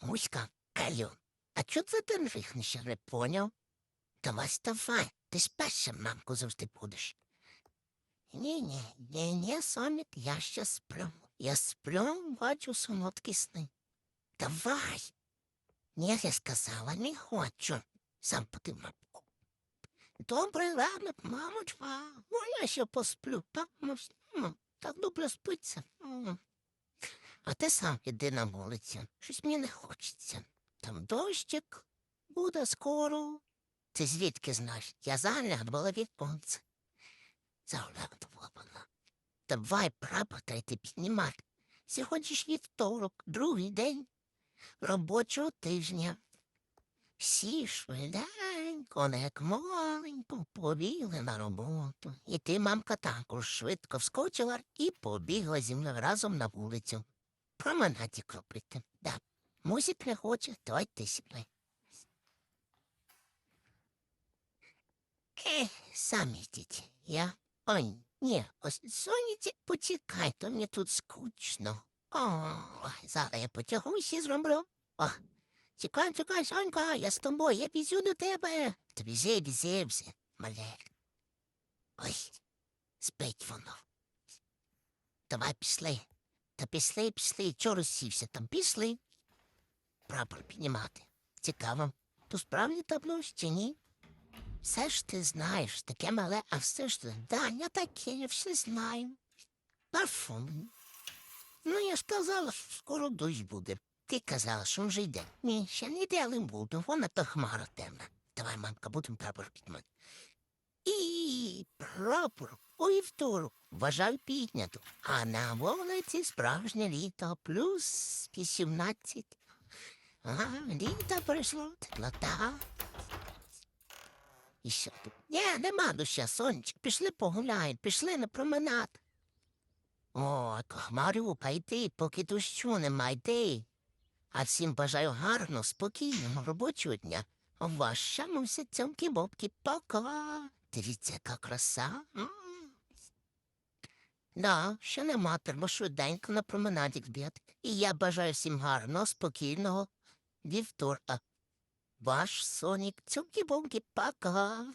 Муська, Калю, а чого це ти рихнеш, я не? Давай вставай, ти ж мамку завжди будеш. Ні, ні, ні, ні, Соник, я ще сплю. Я сплю, бачу солодкі сни. Давай. Ні, я сказала, не хочу. Сам поти мамку. Добрий ранок, мамочка. Ну, я ще посплю. Так, ну, с- ну, так добре спиться. А ти сам іди на вулицю. Щось мені не хочеться. Там дощик буде скоро. Ти звідки знаєш? Я заглядувала віконце. Заглядувала вона. Давай прапорти піднімати. Сьогодні ж вівторок, другий день робочого тижня. Всі швиденько, не як маленько, побігли на роботу. І ти, мамка, також швидко вскочила і побігла зі мною разом на вулицю. Променадік робити. Да. Музик не хоче, давай ти сідай. Ех, самі йдіть. Я. Ой, ні, ось соніці, почекай, то мені тут скучно. О, зараз я потягусь і зроблю. О, чекай, чекай, Сонька, я з тобою, я візю до тебе. Та бізи, бізи, все, мале. Ой, спить воно. Давай пішли. Та пішли, пішли, чого розсівся там пішли. Прапор піднімати. Цікаво, то справді табло чи ні? Все ж ти знаєш, таке мале, а все ж ти, да, я таке, я все знаю. Парфум. Ну, я ж казала, що скоро дощ буде. Ти казала, що вже йде. Ні, ще не йде, але буде, вона то хмара темна. Давай, мамка, будемо прапор підмати. І прапор у вівторок вважаю піднято. А на вулиці справжнє літо плюс 18. Ага, літо прийшло, теплота. І що тут? Ні, нема доща, сонечок, пішли погуляємо, пішли на променад. О, Хмарюка, йди, поки дощу нема, йди. А всім бажаю гарного, спокійного робочого дня. Ваша цьомки бобки пока. Дивіться, яка краса. Да, ще нема, треба швиденько на променадік збігати. І я бажаю всім гарного, спокійного вівторка. Ваш сонік цьомки бомки пока.